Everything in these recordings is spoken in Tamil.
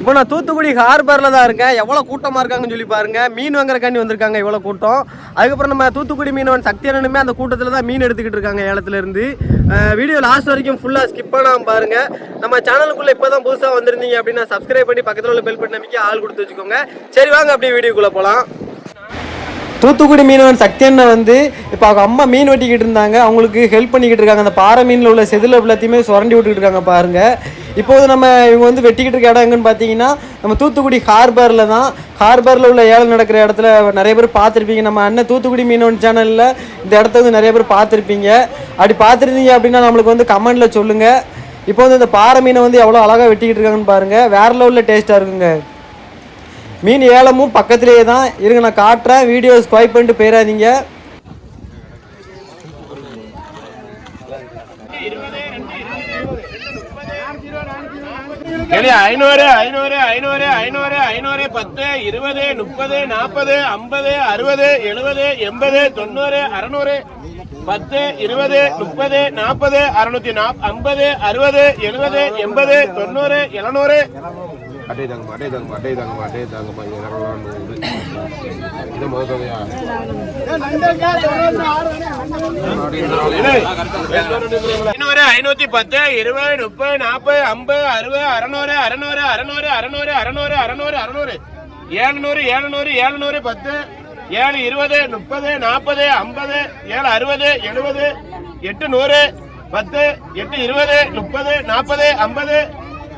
இப்போ நான் தூத்துக்குடி ஹார்பரில் தான் இருக்கேன். எவ்வளோ கூட்டமாக இருக்காங்கன்னு சொல்லி பாருங்க. மீன் வாங்குறக்காண்டி வந்திருக்காங்க இவ்வளோ கூட்டம். அதுக்கப்புறம் நம்ம தூத்துக்குடி மீனவன் சக்தியனனுமே அந்த கூட்டத்தில் தான் மீன் எடுத்துக்கிட்டு இருக்காங்க ஏலத்துலேருந்து வீடியோ லாஸ்ட் வரைக்கும் ஃபுல்லாக ஸ்கிப் பண்ணாமல் பாருங்கள் நம்ம சேனலுக்குள்ளே இப்போ தான் புதுசாக வந்திருந்தீங்க அப்படின்னா சப்ஸ்கிரைப் பண்ணி பக்கத்தில் உள்ள பெல் பட்டன் நம்பிக்கை ஆள் கொடுத்து வச்சுக்கோங்க. சரி வாங்க அப்படியே வீடியோக்குள்ளே போகலாம் தூத்துக்குடி மீனவன் சக்தி அண்ணன் வந்து இப்போ அவங்க அம்மா மீன் வெட்டிக்கிட்டு இருந்தாங்க. அவங்களுக்கு ஹெல்ப் பண்ணிக்கிட்டு இருக்காங்க. அந்த பாறை மீனில் உள்ள செதில் எல்லாத்தையுமே சுரண்டி விட்டுக்கிட்டு இருக்காங்க பாருங்கள் இப்போது நம்ம இவங்க வந்து வெட்டிக்கிட்டு இருக்க இடம் எங்கன்னு பார்த்தீங்கன்னா நம்ம தூத்துக்குடி ஹார்பரில் தான். ஹார்பரில் உள்ள ஏலம் நடக்கிற இடத்துல நிறைய பேர் பார்த்துருப்பீங்க. நம்ம அண்ணன் தூத்துக்குடி மீனவன் சேனலில் இந்த இடத்த வந்து நிறைய பேர் பார்த்துருப்பீங்க. அப்படி பார்த்துருந்தீங்க அப்படின்னா நம்மளுக்கு வந்து கமெண்டில் சொல்லுங்கள் இப்போ வந்து இந்த பாறை மீனை வந்து எவ்வளோ அழகாக வெட்டிக்கிட்டு இருக்காங்கன்னு பாருங்கள் வேற லெவலில் டேஸ்ட்டாக இருக்குங்க. மீன் ஏலமும் பக்கத்துலேயே தான். இருங்க நான் காட்டுறேன். வீடியோ ஸ்வைப் பண்ணிட்டு போயிடாதீங்க. ஐநூறு ஐநூறு ஐநூறு ஐநூறு ஐநூறு பத்து இருபது முப்பது நாற்பது ஐம்பது அறுபது எழுபது எண்பது தொண்ணூறு அறுநூறு பத்து இருபது முப்பது நாற்பது அறுநூத்தி நாப் ஐம்பது அறுபது எழுபது எண்பது தொண்ணூறு எழுநூறு அடே தாங்கம்மா அடே தாங்கம்மா அடே தாங்கம்மா அடே தாங்கம்மா இங்கே நிறலாம் இது மோதவையா ஐநூறு ஐநூத்தி பத்து இருபது முப்பது நாற்பது ஐம்பது அறுபது அறநூறு அறநூறு அறநூறு அறநூறு அறநூறு அறநூறு அறநூறு ஏழுநூறு ஏழுநூறு ஏழுநூறு பத்து ஏழு இருபது முப்பது நாற்பது ஐம்பது ஏழு அறுபது எழுபது எட்டு நூறு பத்து எட்டு இருபது முப்பது நாற்பது ஐம்பது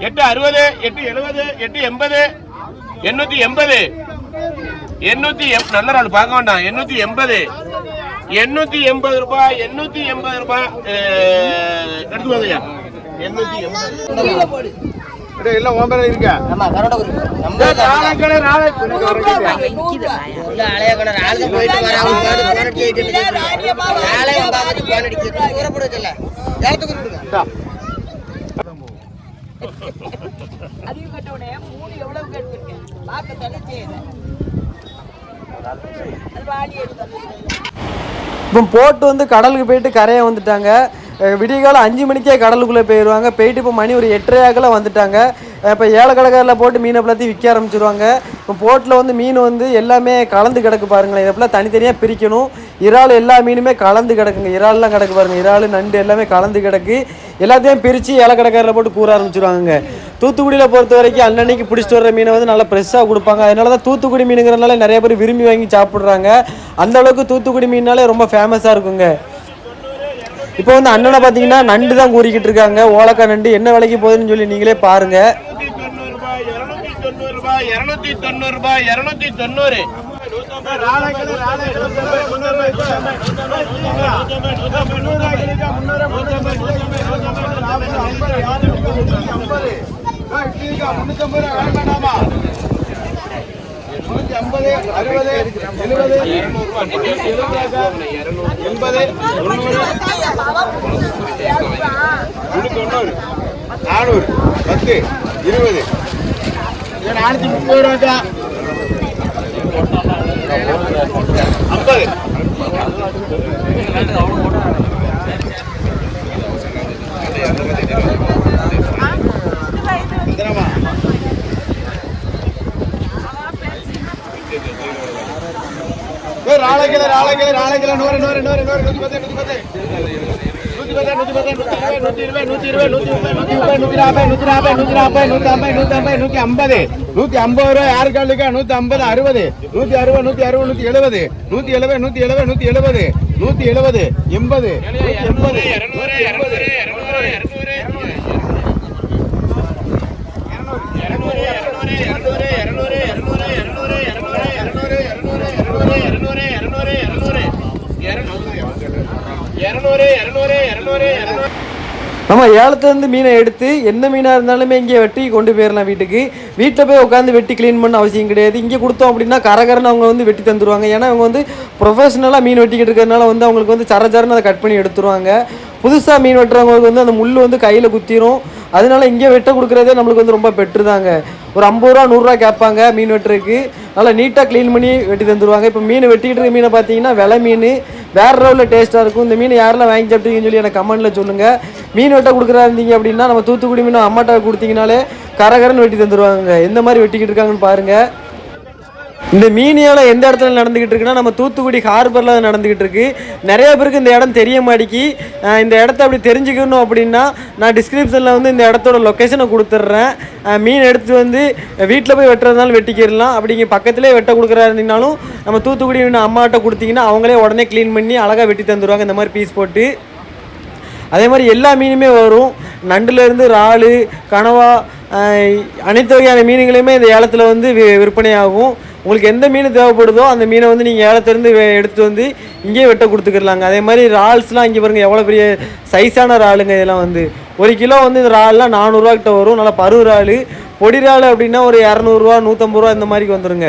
எட்டு அறுபது எட்டு எழுபது எட்டு எண்பது எண்ணூத்தி எண்பது. எண்ணூத்தி நல்ல நாள் பார்க்க வேண்டாம். எண்ணூத்தி எண்பது. எண்ணூத்தி எண்பது ரூபாய் எண்ணூத்தி எண்பது ரூபாய் எடுத்துக்கோங்க எண்ணூத்தி எண்பது. எல்லாம் ஓம்பரை இருக்க? ஆமா கரோட குரு நாளைக்கு போயிட்டு வர அவங்க போன் அடிச்சிட்டு நாளைக்கு இருக்கு மூணு எவ்வளவு கேட்டிருக்கேன் பார்க்க இப்போ போட்டு வந்து கடலுக்கு போயிட்டு கரையை வந்துட்டாங்க. அஹ் விடியகாலம் அஞ்சு மணிக்கே கடலுக்குள்ளே போயிடுவாங்க. போயிட்டு இப்போ மணி ஒரு எட்டரையாக்கில் வந்துட்டாங்க. இப்போ ஏழை கடைக்காரில் போட்டு மீனை எல்லாத்தையும் விற்க ஆரம்பிச்சிருவாங்க. இப்போ போட்டில் வந்து மீன் வந்து எல்லாமே கலந்து கிடக்கு பாருங்களேன். இதை தனித்தனியாக பிரிக்கணும். இறால் எல்லா மீனுமே கலந்து கிடக்குங்க. இறால்லாம் கிடக்கு பாருங்க. இறால் நண்டு எல்லாமே கலந்து கிடக்கு. எல்லாத்தையும் பிரித்து ஏழை கடைக்காரில் போட்டு கூற ஆரம்பிச்சிருவாங்க தூத்துக்குடியில் பொறுத்த வரைக்கும் அன்னன்னைக்கு பிடிச்சிட்டு வர மீனை வந்து நல்லா ஃப்ரெஷ்ஷாக கொடுப்பாங்க. அதனால தான் தூத்துக்குடி மீனுங்கிறனால நிறைய பேர் விரும்பி வாங்கி சாப்பிட்றாங்க. அந்த அளவுக்கு தூத்துக்குடி மீன்னாலே ரொம்ப ஃபேமஸாக இருக்குங்க. இப்போ வந்து அண்ணனை பார்த்தீங்கன்னா நண்டு தான் கூறிக்கிட்டு இருக்காங்க. ஓலக்கா நண்டு என்ன விலைக்கு போகுதுன்னு சொல்லி நீங்களே பாருங்கள் தொண்ணூறு ரூபாய் இரநூத்தி தொண்ணூறு. அறுபது எழுபது எண்பது தொண்ணூறு நானூறு பத்து இருபது நானூத்தி முப்பது ரூபாய்க்கா ஐம்பது நாளைக்கு நாளைக்கு ராளைக்கில நூறு நூறு நூறு நூறு நூற்றி பத்து நூற்றி பத்து நூத்தி ஐம்பது நூத்தி ஐம்பது ரூபாய் யாரு காலுக்கா ஐம்பது அறுபது நூத்தி அறுபது நூத்தி அறுபது எழுபது நூத்தி எழுபது நூத்தி எழுபது நூத்தி எழுபது நூத்தி எழுபது எண்பது எண்பது நம்ம ஏலத்துலேருந்து மீனை எடுத்து எந்த மீனாக இருந்தாலுமே இங்கே வெட்டி கொண்டு போயிடலாம் வீட்டுக்கு. வீட்டில் போய் உட்காந்து வெட்டி க்ளீன் பண்ண அவசியம் கிடையாது. இங்கே கொடுத்தோம் அப்படின்னா கரகரன்னு அவங்க வந்து வெட்டி தந்துடுவாங்க ஏன்னா அவங்க வந்து ப்ரொஃபஷனலாக மீன் வெட்டிக்கிட்டு இருக்கிறதுனால வந்து அவங்களுக்கு வந்து சர சரன்னு அதை கட் பண்ணி எடுத்துருவாங்க. புதுசாக மீன் வெட்டுறவங்களுக்கு வந்து அந்த முள் வந்து கையில் குத்திரும். அதனால இங்கே வெட்ட கொடுக்குறதே நம்மளுக்கு வந்து ரொம்ப பெட்ரு தாங்க ஒரு ஐம்பது ரூபா நூறுரூவா கேட்பாங்க மீன் வெட்டுறதுக்கு. நல்லா நீட்டாக க்ளீன் பண்ணி வெட்டி தந்துடுவாங்க இப்போ மீன் வெட்டிக்கிட்டு இருக்க மீனை பார்த்தீங்கன்னா விலை மீன். வேறு லெவலில் டேஸ்ட்டாக இருக்கும். இந்த மீன் யாரெல்லாம் வாங்கி சாப்பிட்டீங்கன்னு சொல்லி எனக்கு கமெண்ட்டில் சொல்லுங்கள் மீன் வெட்ட கொடுக்குறா இருந்தீங்க அப்படின்னா நம்ம தூத்துக்குடி மீன் அம்மாட்ட கொடுத்தீங்கனாலே கரகரன்னு வெட்டி தந்துருவாங்க எந்த மாதிரி வெட்டிக்கிட்டு இருக்காங்கன்னு பாருங்கள் இந்த மீனியால எந்த இடத்துல நடந்துகிட்டு இருக்குன்னா நம்ம தூத்துக்குடி ஹார்பரில் நடந்துகிட்டு இருக்கு. நிறைய பேருக்கு இந்த இடம் தெரிய மாட்டேங்கி இந்த இடத்த அப்படி தெரிஞ்சுக்கணும் அப்படின்னா நான் டிஸ்கிரிப்ஷனில் வந்து இந்த இடத்தோட லொக்கேஷனை கொடுத்துட்றேன். மீன் எடுத்து வந்து வீட்டில் போய் வெட்டுறதுனாலும் வெட்டிக்கிடலாம். அப்படி இங்கே பக்கத்துலேயே வெட்ட கொடுக்குறா இருந்தீங்கனாலும் நம்ம தூத்துக்குடி மீன் அம்மாட்ட கொடுத்தீங்கன்னா அவங்களே உடனே க்ளீன் பண்ணி அழகாக வெட்டி தந்துடுவாங்க இந்த மாதிரி பீஸ் போட்டு. அதே மாதிரி எல்லா மீனுமே வரும். நண்டுலேருந்து இறால் கனவா அனைத்து வகையான மீன்களையுமே இந்த ஏலத்தில் வந்து விற்பனையாகும். உங்களுக்கு எந்த மீன் தேவைப்படுதோ அந்த மீனை வந்து நீங்கள் ஏலத்திலேருந்து எடுத்து வந்து இங்கேயே வெட்ட கொடுத்துக்கிடலாங்க அதே மாதிரி இறால்ஸ்லாம் இங்கே பாருங்கள் எவ்வளோ பெரிய சைஸான இறாலுங்க இதெல்லாம் வந்து. ஒரு கிலோ வந்து இந்த இறால்லாம் நானூறுரூவா கிட்ட வரும். நல்லா பருவ இறால். பொடி இறால் அப்படின்னா ஒரு இரநூறுவா நூற்றம்பது ரூபா இந்த மாதிரி வந்துடுங்க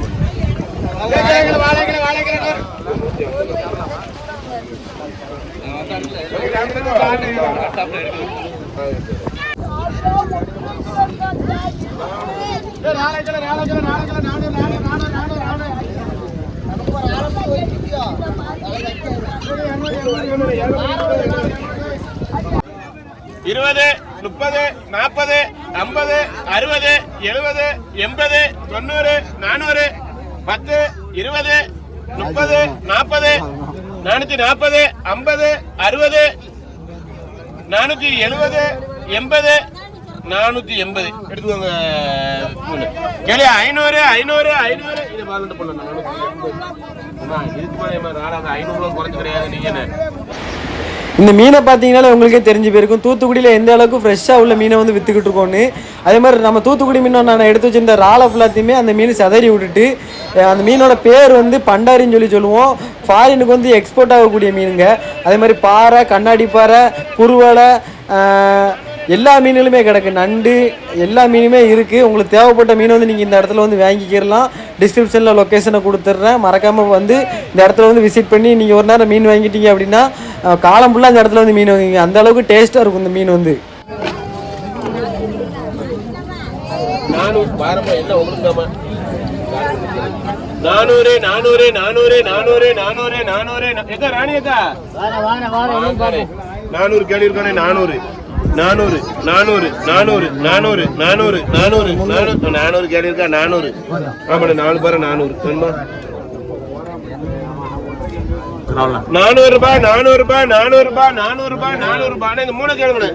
இருபது முப்பது நாற்பது இருபது முப்பது நாற்பது ஐம்பது அறுபது எழுபது எண்பது தொண்ணூறு நானூறு பத்து இருபது முப்பது நாற்பது நானூத்தி நாற்பது ஐம்பது அறுபது நானூத்தி எழுபது எண்பது நானூத்தி எண்பது. எடுத்துக்கோங்க மூணு. கேளு ஐநூறு ஐநூறு ஐநூறு. இது பதினெட்டு பண்ணலாம் நானூத்தி எண்பது. இதுக்கு மேல நாலாவது ஐநூறு குறைஞ்சு கிடையாது நீங்க என்ன? இந்த மீனை பார்த்தீங்கனாலே உங்களுக்கே தெரிஞ்சு போயிருக்கும். தூத்துக்குடியில் எந்த அளவுக்கு ஃப்ரெஷ்ஷாக உள்ள மீனை வந்து விற்றுக்கிட்டு இருக்கோன்னு அதே மாதிரி நம்ம தூத்துக்குடி மீனை நான் எடுத்து வச்சிருந்த ராலை ஃபுல்லாத்தையுமே அந்த மீன் செதறி விட்டுட்டு அந்த மீனோட பேர் வந்து பண்டாரின்னு சொல்லி சொல்லுவோம். ஃபாரினுக்கு வந்து எக்ஸ்போர்ட் ஆகக்கூடிய மீனுங்க. அதே மாதிரி பாறை கண்ணாடி பாறை குருவலை எல்லா மீன்களுமே கிடக்கு. நண்டு எல்லா மீனுமே இருக்குது உங்களுக்கு தேவைப்பட்ட மீன் வந்து நீங்கள் இந்த இடத்துல வந்து வாங்கிக்கிறலாம் டிஸ்கிரிப்ஷனில் லொக்கேஷனை கொடுத்துட்றேன். மறக்காமல் வந்து இந்த இடத்துல வந்து விசிட் பண்ணி நீங்கள் ஒரு நேரம் மீன் வாங்கிட்டீங்க அப்படின்னா காலம் ஃபுல்லாக இந்த இடத்துல வந்து மீன் வாங்குவீங்க. அந்த அளவுக்கு டேஸ்ட்டாக இருக்கும் இந்த மீன் வந்து. நானூறு பாரம்பா என்ன உங்களுக்கு நானூறு நானூறு நானூறு நானூறு நானூறு நானூறு எக்கா ராணி அக்கா வாங்கண்ணே. நானூறு கேள்வி இருக்கானே நானூறு. நானூறு நானூறு நானூறு நானூறு நானூறு நானூறு நானூறு நானூறு கேள்வி இருக்கா நானூறு ஆமாண்ணே நாலு பேர நானூறு நானூறு ரூபாய் நானூறு ரூபாய் நானூறு ரூபாய் நானூறு ரூபாய் நானூறு ரூபாய் இந்த மூணு கேளுங்க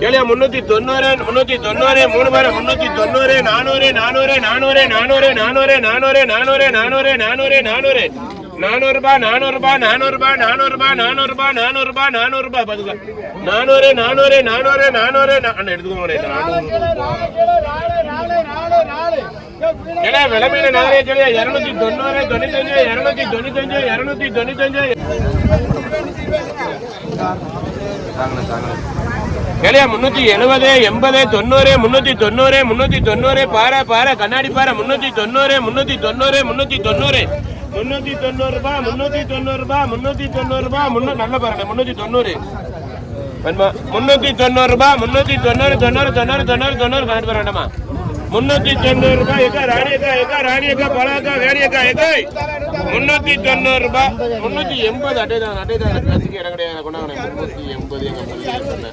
கேளியா முன்னூத்தி தொண்ணூறு முன்னூத்தி தொண்ணூறு மூணு பேர் முன்னூத்தி தொண்ணூறு நானூறு நானூறு நானூறு நானூறு நானூறு நானூறு நானூறு நானூறு நானூறு நானூறு நானூறு ரூபாய் நானூறு ரூபாய் நானூறு ரூபாய் நானூறு ரூபாய் நானூறு ரூபாய் நானூறு ரூபாய் நானூறு ரூபாய் பாத்துக்க நானூறு நானூறு நானூறு நானூறு அண்ணா எடுத்துக்கோங்க ஏன்னா விளமையில நாளே சொல்லியா? இருநூத்தி தொண்ணூறு தொண்ணூத்தஞ்சு இருநூத்தி தொண்ணூத்தஞ்சு இருநூத்தி தொண்ணூத்தஞ்சு. கேளியா முன்னூத்தி எழுபது எண்பது தொண்ணூறு முன்னூத்தி தொண்ணூறு முன்னூத்தி தொண்ணூறு பாறை பாறை கண்ணாடி பாறை முன்னூத்தி தொண்ணூறு முன்னூத்தி தொண்ணூறு முன்னூத்தி தொண்ணூறு. முன்னூத்தி தொண்ணூறு ரூபாய் முன்னூத்தி தொண்ணூறு ரூபாய் முன்னூத்தி தொண்ணூறு ரூபாய் முன்னூறு நல்ல பாருங்க முன்னூத்தி தொண்ணூறு முன்னூத்தி தொண்ணூறு ரூபாய் முன்னூத்தி தொண்ணூறு தொண்ணூறு தொண்ணூறு தொண்ணூறு தொண்ணூறு பதினெட்டு வேண்டாமா முன்னூத்தி தொண்ணூறு ரூபாய் எக்கா ராணி அக்கா எக்கா ராணி அக்கா பழாக்கா எக்கா முன்னூத்தி தொண்ணூறு ரூபாய் முன்னூத்தி எண்பது அட்டை தான் இடம் கிடையாது முன்னூத்தி எண்பது எங்க முன்னூத்தி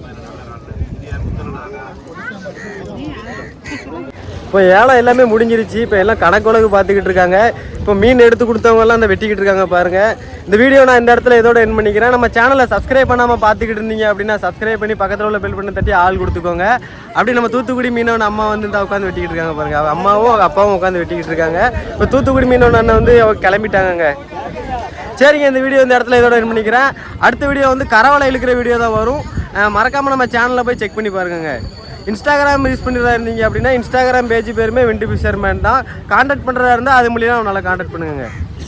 இப்போ ஏலம் எல்லாமே முடிஞ்சிருச்சு. இப்போ எல்லாம் கணக்குலகு பார்த்துக்கிட்டு இருக்காங்க. இப்போ மீன் எடுத்து கொடுத்தவங்க எல்லாம் அந்த வெட்டிக்கிட்டு இருக்காங்க பாருங்கள் இந்த வீடியோ நான் இந்த இடத்துல இதோட என் பண்ணிக்கிறேன். நம்ம சேனலை சப்ஸ்கிரைப் பண்ணாமல் பார்த்துக்கிட்டு இருந்தீங்க அப்படின்னா சப்ஸ்கிரைப் பண்ணி பக்கத்தில் உள்ள பெல் பண்ணி தட்டி ஆள் கொடுத்துக்கோங்க. அப்படி நம்ம தூத்துக்குடி மீனவன் அம்மா வந்து இந்த உட்காந்து வெட்டிக்கிட்டு இருக்காங்க பாருங்கள் அவ அம்மாவும் அவங்க அப்பாவும் உட்காந்து வெட்டிக்கிட்டு இருக்காங்க. இப்போ தூத்துக்குடி மீனவன் அண்ணன் வந்து அவங்க கிளம்பிட்டாங்கங்க. சரிங்க இந்த வீடியோ இந்த இடத்துல இதோட என் பண்ணிக்கிறேன். அடுத்த வீடியோ வந்து கரவலை இழுக்கிற வீடியோ தான் வரும். மறக்காமல் நம்ம சேனலில் போய் செக் பண்ணி பாருங்கள் இன்ஸ்டாகிராம் யூஸ் பண்ணுறதா இருந்தீங்க அப்படின்னா இன்ஸ்டாகிராம் பேஜ் பேருமே வெண்டி ஃபிஷர்மேன் தான். கான்டாக்ட் பண்ணுறதா இருந்தால் அது மூலியமாக நல்லா கான்டாக்ட் பண்ணுங்க